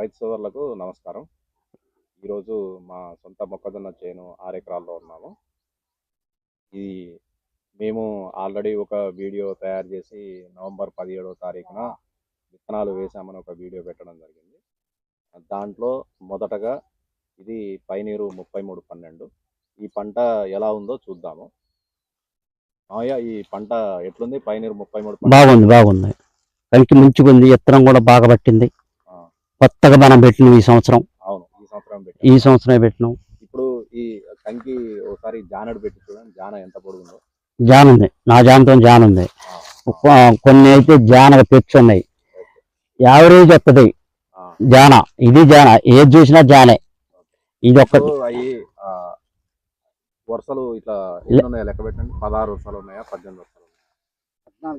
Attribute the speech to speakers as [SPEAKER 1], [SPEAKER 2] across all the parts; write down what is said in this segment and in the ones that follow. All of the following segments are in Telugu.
[SPEAKER 1] రైతు సోదరులకు నమస్కారం. ఈరోజు మా సొంత మొక్కజొన్న చేను ఆరు ఎకరాల్లో ఉన్నాము. ఇది మేము ఆల్రెడీ ఒక వీడియో తయారు చేసి నవంబర్ పదిహేడవ తారీఖున విత్తనాలు వేసామని ఒక వీడియో పెట్టడం జరిగింది. దాంట్లో మొదటగా ఇది పైనీరు ముప్పై మూడు పన్నెండు. ఈ పంట ఎలా ఉందో చూద్దాము. ఈ పంట ఎట్లుంది? పైనీరు ముప్పై మూడు బాగుంది
[SPEAKER 2] బాగుంది. బాగుంది కంకి ఉంది విత్తనం కూడా బాగా పట్టింది. కొత్తగా మనం పెట్టినాం ఈ సంవత్సరం.
[SPEAKER 1] అవును ఈ సంవత్సరం పెట్టి.
[SPEAKER 2] ఈ సంవత్సరమే పెట్టినాం.
[SPEAKER 1] ఇప్పుడు ఈ కంకి ఒకసారి జానడు పెట్టి చూడండి జాన ఎంత పొడుగుందో.
[SPEAKER 2] జాన్ ఉంది నా జానతో జాన్ ఉంది
[SPEAKER 1] ఆ,
[SPEAKER 2] కొ- కొన్ని అయితే జానగా పెచ్చు ఉన్నాయి. యావరేజ్ వస్తుంది
[SPEAKER 1] ఆ.
[SPEAKER 2] జాన. ఇది జాన. ఏది చూసినా జానే. ఇది ఒక్క
[SPEAKER 1] ఇప్పుడు అవి ఆ, వరుసలు ఇట్లా ఎన్ని ఉన్నాయా లెక్క పెట్టండి. పదహారు వరుసలు ఉన్నాయా పద్దెనిమిది వరుసలు ఉన్నాయా?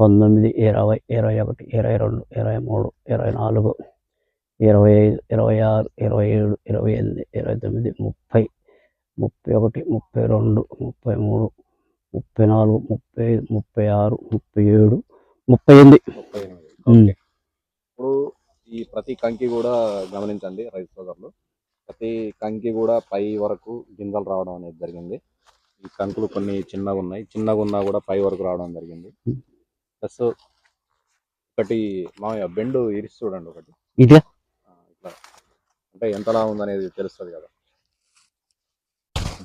[SPEAKER 2] పంతొమ్మిది ఇరవై ఇరవై ఒకటి ఇరవై రెండు ఇరవై మూడు ఇరవై నాలుగు ఇరవై ఐదు ఇరవై ఆరు ఇరవై ఏడు ఇరవై ఎనిమిది ఇరవై తొమ్మిది ముప్పై ముప్పై ఒకటి ముప్పై రెండు ముప్పై మూడు ముప్పై నాలుగు ముప్పై ఐదు ముప్పై ఆరు ముప్పై ఏడు ముప్పై ఎనిమిది.
[SPEAKER 1] ఇప్పుడు ఈ ప్రతి కంకి కూడా గమనించండి రైతు సోదరులు. ప్రతి కంకి కూడా పై వరకు గింజలు రావడం అనేది జరిగింది. ఈ కంకులు కొన్ని చిన్నగా ఉన్నాయి. చిన్నగా ఉన్నా కూడా పై వరకు రావడం జరిగింది. ప్లస్ ఒకటి మామయ్య బెండు ఇరిసి చూడండి ఒకటి.
[SPEAKER 2] ఇదే?
[SPEAKER 1] ఆ, ఇట్లా. అంటే ఎంతలా ఉందనేది తెలుస్తుంది కదా.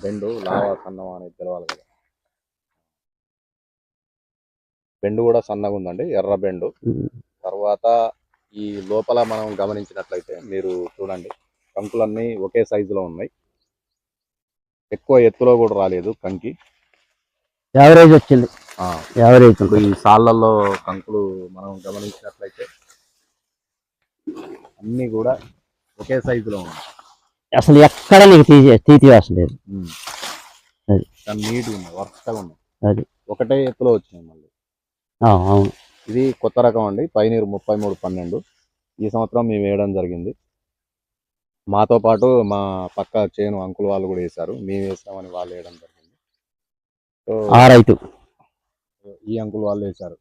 [SPEAKER 1] బెండు లావా సన్నం అనేది తెలవాలి కదా. బెండు కూడా సన్నగా ఉందండి ఎర్ర బెండు. తర్వాత ఈ లోపల మనం గమనించినట్లయితే మీరు చూడండి కంకులన్నీ ఒకే సైజులో ఉన్నాయి. ఎక్కువ ఎత్తులో కూడా రాలేదు కంకి.
[SPEAKER 2] యావరేజ్ వచ్చింది. యావరేజ్
[SPEAKER 1] ఈ సాళ్ళల్లో కంకులు మనం గమనించినట్లయితే అన్నీ కూడా ఒకే సైజులో ఉన్నాయి.
[SPEAKER 2] అసలు ఎక్కడ నీకు తీసి తీతి లేదు
[SPEAKER 1] ఉమ్.
[SPEAKER 2] అది.
[SPEAKER 1] చాలా నీట్గా ఉన్నాయి వరుసగా ఉన్నాయి.
[SPEAKER 2] అది.
[SPEAKER 1] ఒకటే ఎత్తులో వచ్చినాయి మళ్ళీ.
[SPEAKER 2] అవును.
[SPEAKER 1] ఇది కొత్త రకం అండి పైనీరు ముప్పై మూడు పన్నెండు. ఈ సంవత్సరం మేము వేయడం జరిగింది. మాతో పాటు మా పక్క చేను అంకుల్ వాళ్ళు కూడా వేశారు. మేము వేసామని వాళ్ళు వేయడం జరిగింది.
[SPEAKER 2] ఆ రైతు.
[SPEAKER 1] ఈ అంకుల్ వాళ్ళు వేశారు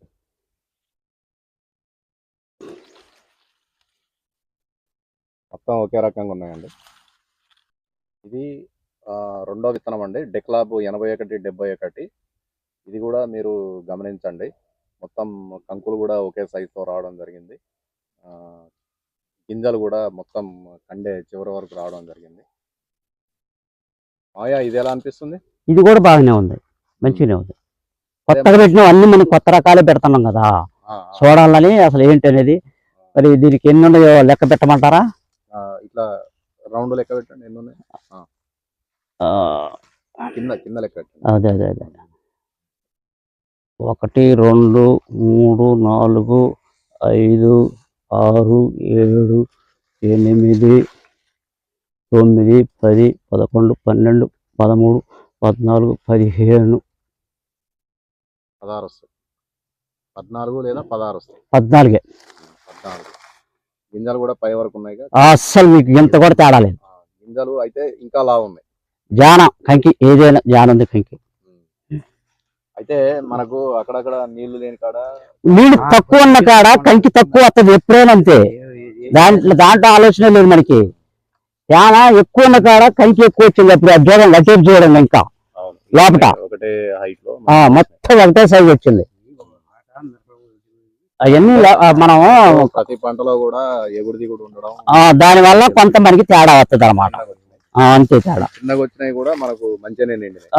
[SPEAKER 1] మొత్తం ఒకే రకంగా ఉన్నాయండి. ఇది రెండో విత్తనం అండి. డెక్లాబ్ ఎనభై ఒకటి డెబ్బై ఒకటి. ఇది కూడా మీరు గమనించండి. మొత్తం కంకులు కూడా ఒకే సైజుతో రావడం జరిగింది. గింజలు కూడా మొత్తం కండే చివరి వరకు రావడం జరిగింది. మాయా ఇది ఎలా అనిపిస్తుంది?
[SPEAKER 2] ఇది కూడా బాగానే ఉంది. మంచిగానే ఉంది. కొత్తగా పెట్టిన అన్ని మనం కొత్త రకాలే పెడుతున్నాం కదా. చూడాలని అసలు ఏంటి అనేది మరి దీనికి ఎన్ని ఉన్నాయో లెక్క పెట్టమంటారా?
[SPEAKER 1] ఇట్లా రౌండ్ లెక్క పెట్టండి ఎన్ని ఉన్నాయి?
[SPEAKER 2] ఆ,
[SPEAKER 1] కింద కింద లెక్క
[SPEAKER 2] అదే అదే అదే. ఒకటి రెండు మూడు నాలుగు ఐదు ఆరు ఏడు ఎనిమిది తొమ్మిది పది పదకొండు పన్నెండు పదమూడు పద్నాలుగు పదిహేను
[SPEAKER 1] పదహారు వస్తాయి పద్నాలుగు లేదా పదహారు వస్తాయి
[SPEAKER 2] పద్నాలుగే.
[SPEAKER 1] పద్నాలుగు. గింజలు కూడా పై వరకు ఉన్నాయి కదా.
[SPEAKER 2] అస్సలు మీకు ఎంత కూడా తేడా లేదు.
[SPEAKER 1] గింజలు అయితే ఇంకా లావు ఉన్నాయి.
[SPEAKER 2] జాన కంకి ఏదైనా జాన ఉంది కంకి.
[SPEAKER 1] అయితే మనకు అక్కడక్కడ నీళ్ళు లేని కాడ
[SPEAKER 2] నీళ్ళు తక్కువ ఉన్న కాడ కంకి తక్కువ వస్తుంది ఎప్పుడైనా అంతే. దాంట్లో దాంట్లో ఆలోచన లేదు మనకి. చాలా ఎక్కువ ఉన్న కాడ కంకి ఎక్కువ వచ్చింది. అప్పుడు అది చూడండి అటు ఇటు చూడండి ఇంకా. లోపట.
[SPEAKER 1] ఒకటే హైట్లో
[SPEAKER 2] ఆ, మొత్తం ఒకటే సైజ్ వచ్చింది. అవన్నీ మనం
[SPEAKER 1] ప్రతి పంటలో కూడా ఎగుడు దిగుడు ఉండడం.
[SPEAKER 2] ఆ, దాని వల్ల కొంత మనకి తేడా వస్తుంది అనమాట అంతే తేడా.
[SPEAKER 1] చిన్నగా కూడా మనకు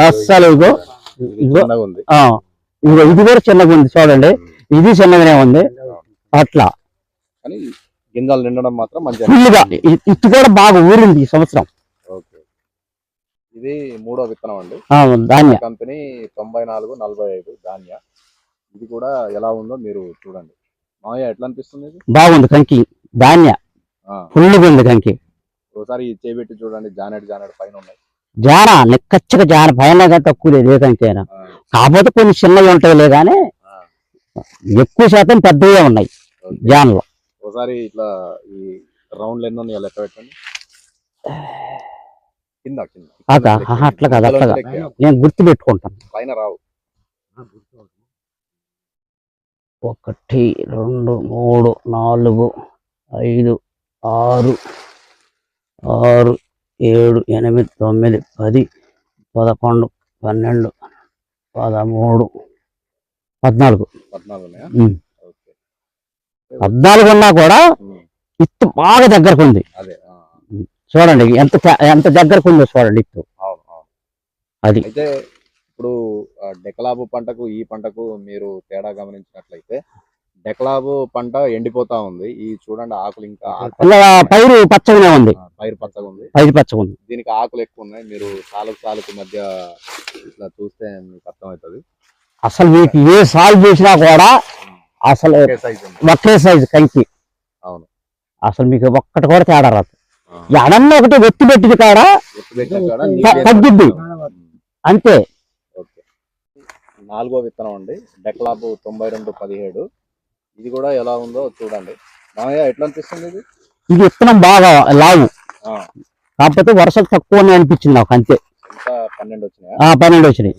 [SPEAKER 2] అస్సలు ఇగో
[SPEAKER 1] ఇది
[SPEAKER 2] ఇగో. ఇది కూడా చిన్నగా ఉంది చూడండి. ఇది చిన్నగానే ఉంది. అట్లా.
[SPEAKER 1] కానీ గింజలు నిండడం మాత్రం మంచిగా
[SPEAKER 2] ఇది కూడా బాగా ఊరింది ఈ సంవత్సరం.
[SPEAKER 1] ఇది మూడో విత్తనం అండి.
[SPEAKER 2] ధాన్య.
[SPEAKER 1] కంపెనీ తొంభై నాలుగు నలభై ఐదు ధాన్య. ఇది కూడా ఎలా ఉందో మీరు చూడండి. మామయ్య ఎట్లా అనిపిస్తుంది ఇది?
[SPEAKER 2] బాగుంది కంకి. ధాన్య.
[SPEAKER 1] ఆ,
[SPEAKER 2] ఫుల్గా ఉంది కంకి.
[SPEAKER 1] ఒకసారి చేపెట్టి చూడండి. జానెట్ జానెట్ పైన ఉన్నాయి.
[SPEAKER 2] జాన నిక్కచ్చగా జాన. పైన కానీ తక్కువ లేదు ఏ కంకైనా
[SPEAKER 1] ఆ,
[SPEAKER 2] కాకపోతే కొన్ని చిన్నవి ఉంటాయిలే కానీ ఎక్కువ శాతం పెద్దవే ఉన్నాయి
[SPEAKER 1] ఓకే.
[SPEAKER 2] జానలో.
[SPEAKER 1] ఒకసారి ఇట్లా ఈ రౌండ్లు ఎన్ని ఉన్నాయో లెక్క పెట్టండి. కింద
[SPEAKER 2] అట్లా కాదు, అట్లా. నేను గుర్తు పెట్టుకుంటాను
[SPEAKER 1] పైన రావు.
[SPEAKER 2] ఒకటి రెండు మూడు నాలుగు ఐదు ఆరు ఆరు ఏడు ఎనిమిది తొమ్మిది పది పదకొండు పన్నెండు పదమూడు పద్నాలుగు.
[SPEAKER 1] పద్నాలుగు
[SPEAKER 2] ఉన్నా కూడా ఇత్తు బాగా దగ్గరకు ఉంది. చూడండి ఎంత ఎంత దగ్గరకు ఉందో చూడండి
[SPEAKER 1] అవును
[SPEAKER 2] అది.
[SPEAKER 1] అయితే ఇప్పుడు డెకలాబు పంటకు ఈ పంటకు మీరు తేడా గమనించినట్లయితే డెకలాబు పంట ఎండిపోతా ఉంది. ఈ చూడండి ఆకులు ఇంకా
[SPEAKER 2] పైరు పచ్చగానే ఉంది.
[SPEAKER 1] పైరు పచ్చగా ఉంది.
[SPEAKER 2] పైరు పచ్చగా ఉంది.
[SPEAKER 1] దీనికి ఆకులు ఎక్కువ ఉన్నాయి. మీరు సాలుకు సాలుకు మధ్య ఇట్లా చూస్తే మీకు అర్థమవుతుంది.
[SPEAKER 2] అసలు మీకు ఏ సాగు చేసినా కూడా అసలు
[SPEAKER 1] ఒకే సైజ్
[SPEAKER 2] కంకి.
[SPEAKER 1] అవును.
[SPEAKER 2] అసలు మీకు ఒక్కటి కూడా తేడా రాదు. ఎడన్న ఒకటి వెత్తి పెట్టింది కాడ? తగ్గుద్ది. అంతే.
[SPEAKER 1] నాలుగో విత్తనం అండి. డెక్లాబ్ తొంభై రెండు పదిహేడు. ఇది కూడా ఎలా ఉందో చూడండి. మామయ్య ఎట్లా అనిపిస్తుంది ఇది?
[SPEAKER 2] ఇది విత్తనం బాగా లావు. కాకపోతే వర్షం తక్కువనే అనిపించింది నాకు అంతే.
[SPEAKER 1] ఇంకా పన్నెండు వచ్చినాయా?
[SPEAKER 2] ఆ పన్నెండు వచ్చినాయి.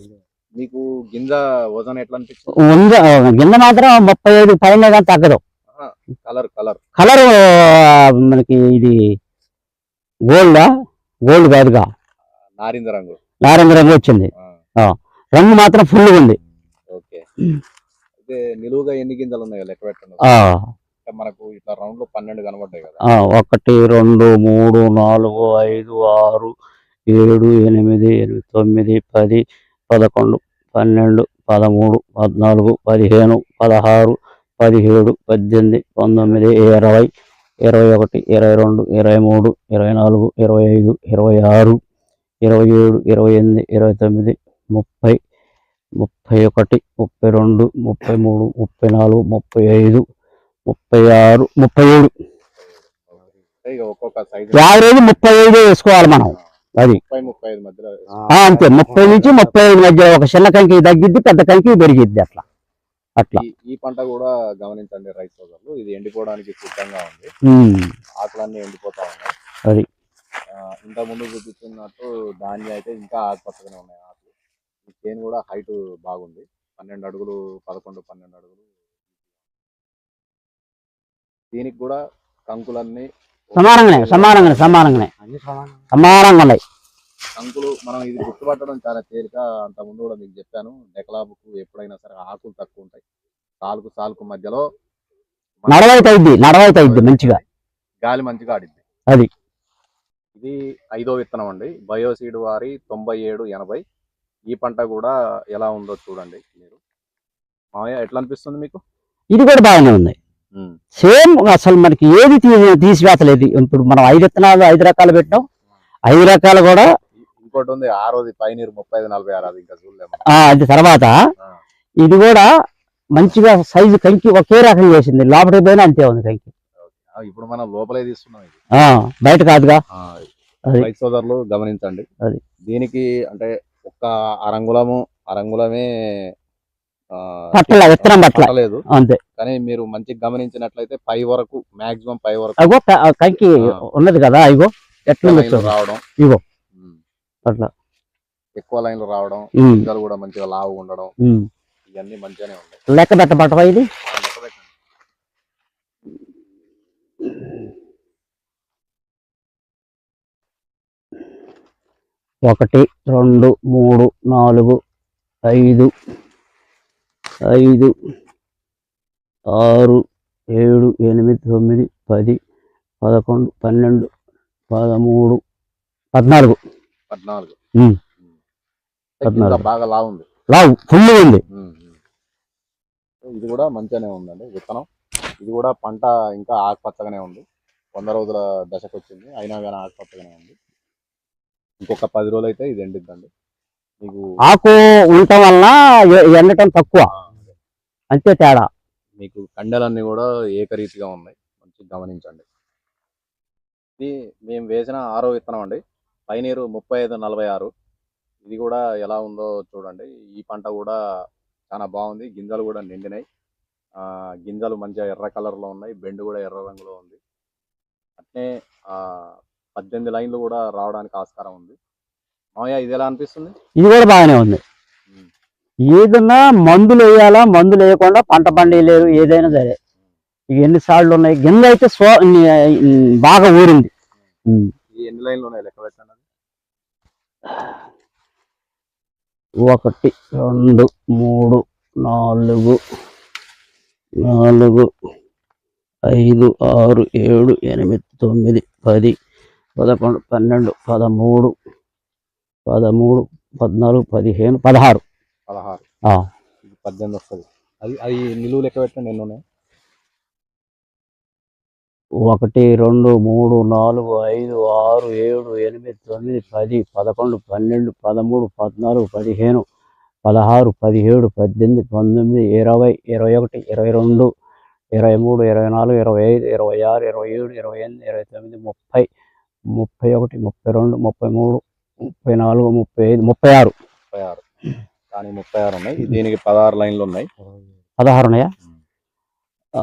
[SPEAKER 1] మీకు గింజ వజన్ ఎట్లా అనిపించింది
[SPEAKER 2] ఉంది గిన్నె మాత్రం ముప్పై ఐదు పైన కానీ తగ్గదు.
[SPEAKER 1] Colour colour.
[SPEAKER 2] కలర్ మనకి ఇది గోల్డ్? గోల్డ్ కాదుగా.
[SPEAKER 1] నారింజ రంగు.
[SPEAKER 2] నారింజ రంగు వచ్చింది.
[SPEAKER 1] ఆ,
[SPEAKER 2] రంగు మాత్రం ఫుల్ ఉంది.
[SPEAKER 1] నిలువుగా ఎన్ని గింజలు ఉన్నాయో లెక్క పెట్టండి. మనకు ఇట్లా రౌండ్లో పన్నెండు కనబడ్డాయి కదా.
[SPEAKER 2] ఒకటి రెండు మూడు నాలుగు ఐదు ఆరు ఏడు ఎనిమిది ఎనిమిది తొమ్మిది పది పదకొండు పన్నెండు పదమూడు పద్నాలుగు పదిహేను పదహారు పదిహేడు పద్దెనిమిది పంతొమ్మిది ఇరవై ఇరవై ఒకటి ఇరవై రెండు ఇరవై మూడు ఇరవై నాలుగు ఇరవై ఐదు ఇరవై ఆరు ఇరవై ఏడు ఇరవై ఎనిమిది ఇరవై తొమ్మిది ముప్పై ముప్పై ఒకటి ముప్పై రెండు ముప్పై మూడు ముప్పై నాలుగు ముప్పై ఐదు ముప్పై ఆరు ముప్పై ఏడు. యావరేజ్ ముప్పై ఐదు వేసుకోవాలి మనం. అది. అంతే. ముప్పై నుంచి ముప్పై ఐదు మధ్య ఒక చిన్న కంకి తగ్గిద్ది పెద్ద కంకి పెరిగిద్ది అట్లా. అట్లా.
[SPEAKER 1] ఈ- పంట కూడా గమనించండి రైతు సోదరులు. ఇది ఎండిపోవడానికి సిద్ధంగా ఉంది. ఆకులన్నీ ఎండిపోతా ఉన్నాయి.
[SPEAKER 2] అది.
[SPEAKER 1] ఇంత ముందు చూపించినట్టు ధాన్యం అయితే ఇంకా ఆకుపచ్చగానే ఉన్నాయి ఆకులు. ఈ చేను కూడా హైట్ బాగుంది. పన్నెండు అడుగులు పదకొండు పన్నెండు అడుగులు. దీనికి కూడా కంకులన్నీ
[SPEAKER 2] సమానంగానే సమానంగానే సమానంగానే. సమానంగా ఉన్నాయి.
[SPEAKER 1] కంకులు మనం ఇది గుర్తుపట్టడం చాలా తేలిక అంత ముందు కూడా మీకు చెప్పాను. డెకలాబుకు ఎప్పుడైనా సరే ఆకులు తక్కువ ఉంటాయి. సాలుకు సాలుకు మధ్యలో
[SPEAKER 2] నడవైతే నడవైతే మంచిగా.
[SPEAKER 1] గాలి మంచిగా ఆడిద్ది.
[SPEAKER 2] అది.
[SPEAKER 1] ఇది ఐదో విత్తనం అండి. బయోసీడ్ వారి తొంభై ఏడు ఎనభై. ఈ పంట కూడా ఎలా ఉందో చూడండి మీరు. మామయ్య ఎట్లా అనిపిస్తుంది మీకు?
[SPEAKER 2] ఇది కూడా బాగానే ఉంది. సేమ్ అసలు మనకి ఏది తీసివేతలేదు ఇప్పుడు మనం ఐదు విత్తనాలు ఐదు రకాలు పెట్టాం ఐదు రకాలు కూడా
[SPEAKER 1] ఇంకోటి ఉంది ఆరోది పైనీరు ముప్పై ఐదు నలభై ఆరు అది ఇంకా చూడలేము.
[SPEAKER 2] అది తర్వాత. ఇది కూడా మంచిగా సైజు కంకి ఒకే రకం చేసింది. లోపలికి పోయినా అంతే ఉంది కంకి.
[SPEAKER 1] ఇప్పుడు మనం లోపలే
[SPEAKER 2] ఆ, బయట కాదుగా.
[SPEAKER 1] సోదరులు గమనించండి.
[SPEAKER 2] అది.
[SPEAKER 1] దీనికి అంటే ఒక్క అరంగుళము అరంగుళమే
[SPEAKER 2] పట్టల విత్తనం
[SPEAKER 1] పట్టలేదు.
[SPEAKER 2] అంతే.
[SPEAKER 1] కానీ మీరు మంచిగా గమనించినట్లయితే పై వరకు మాక్సిమం పై వరకు
[SPEAKER 2] కంకి. ఉన్నది కదా ఇగో. ఎట్లా
[SPEAKER 1] రావడం.
[SPEAKER 2] ఇగో. అట్లా
[SPEAKER 1] ఎక్కువ లైన్లు రావడం గింజలు కూడా మంచిగా లావు ఉండడం. ఇవన్నీ మంచిగానే
[SPEAKER 2] లెక్క పెట్టబట్టవా ఇది. ఒకటి రెండు మూడు నాలుగు ఐదు ఐదు ఆరు ఏడు ఎనిమిది తొమ్మిది పది పదకొండు పన్నెండు పదమూడు పద్నాలుగు
[SPEAKER 1] పద్నాలుగు.
[SPEAKER 2] పద్నాలుగు.
[SPEAKER 1] బాగా లావు ఉంది.
[SPEAKER 2] లావు ఫుల్ ఉంది.
[SPEAKER 1] ఇది కూడా మంచిగానే ఉందండి విత్తనం. ఇది కూడా పంట ఇంకా ఆకుపచ్చగానే ఉంది. వంద రోజుల దశకు వచ్చింది అయినా కానీ ఆకుపచ్చగానే ఉంది. ఇంకొక పది రోజులు అయితే ఇది ఎండిద్దండి. మీకు
[SPEAKER 2] ఆకు ఉండటం వలన ఎ- ఎండటం తక్కువ. అంతే తేడా.
[SPEAKER 1] మీకు కండెలన్నీ కూడా ఏకరీతిగా ఉన్నాయి. మంచిగా గమనించండి. ఇది మేము వేసిన ఆరో విత్తనం అండి. పైనీరు ముప్పై ఐదు నలభై ఆరు ఇది కూడా ఎలా ఉందో చూడండి. ఈ పంట కూడా చాలా బాగుంది. గింజలు కూడా నిండినాయి. ఆ, గింజలు మంచిగా ఎర్ర కలర్లో ఉన్నాయి. బెండు కూడా ఎర్ర రంగులో ఉంది. అట్నే ఆ, పద్దెనిమిది లైన్లు కూడా రావడానికి ఆస్కారం ఉంది. మామయ్య ఇది ఎలా అనిపిస్తుంది?
[SPEAKER 2] ఇది కూడా బాగానే ఉంది. ఏదన్నా మందులు వేయాలా? మందులు వేయకుండా పంట పండియలేరు ఏదైనా సరే. ఇక ఎన్నిసార్లు ఉన్నాయి. గింజ అయితే స్వ ఉమ్, బాగా ఊరింది.
[SPEAKER 1] ఎన్ని లైన్లు ఉన్నాయి లెక్క పెట్టండి?
[SPEAKER 2] ఒకటి రెండు మూడు నాలుగు నాలుగు ఐదు ఆరు ఏడు ఎనిమిది తొమ్మిది పది పదకొండు పన్నెండు పదమూడు పదమూడు పద్నాలుగు పదిహేను పదహారు.
[SPEAKER 1] పదహారు. పద్దెనిమిది వస్తుంది. అది అది నిలువు లెక్క పెట్టండి ఎన్ని ఉన్నాయి
[SPEAKER 2] ఒకటి రెండు మూడు నాలుగు ఐదు ఆరు ఏడు ఎనిమిది తొమ్మిది పది పదకొండు పన్నెండు పదమూడు పద్నాలుగు పదిహేను పదహారు పదిహేడు పద్దెనిమిది పంతొమ్మిది ఇరవై ఇరవై ఒకటి ఇరవై రెండు ఇరవై మూడు ఇరవై నాలుగు ఇరవై ఐదు ఇరవై ఆరు ఇరవై ఏడు ఇరవై ఎనిమిది ఇరవై తొమ్మిది ముప్పై ముప్పై ఒకటి ముప్పై రెండు ముప్పై మూడు ముప్పై నాలుగు ముప్పై ఐదు ముప్పై ఆరు.
[SPEAKER 1] ముప్పై ఆరు. కానీ ముప్పై ఆరు ఉన్నాయి. దీనికి పదహారు లైన్లు ఉన్నాయి.
[SPEAKER 2] పదహారు ఉన్నాయా? ఆ,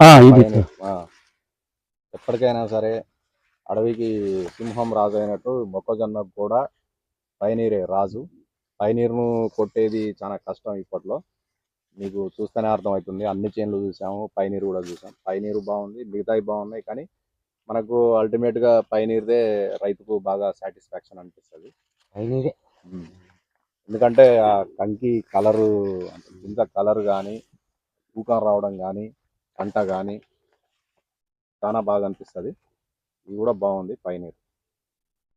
[SPEAKER 2] ఇది
[SPEAKER 1] ఎప్పటికైనా సరే అడవికి సింహం రాజు అయినట్టు మొక్కజొన్నకు కూడా పైనీరే రాజు. పైనీరును కొట్టేది చాలా కష్టం ఇప్పట్లో. మీకు చూస్తేనే అర్థమవుతుంది. అన్ని చేన్లు చూసాము పైనీరు కూడా చూసాం. పైనీరు బాగుంది మిగతావి బాగున్నాయి కానీ మనకు ultimate గా పైనీరుదే రైతుకు బాగా సాటిస్ఫాక్షన్ అనిపిస్తుంది. ఉమ్. ఎందుకంటే ఆ కంకి కలరు గింజ కలర్ కానీ తూకం రావడం కానీ పంట కానీ చాలా బాగా అనిపిస్తుంది. ఇది కూడా బాగుంది పైనీరు.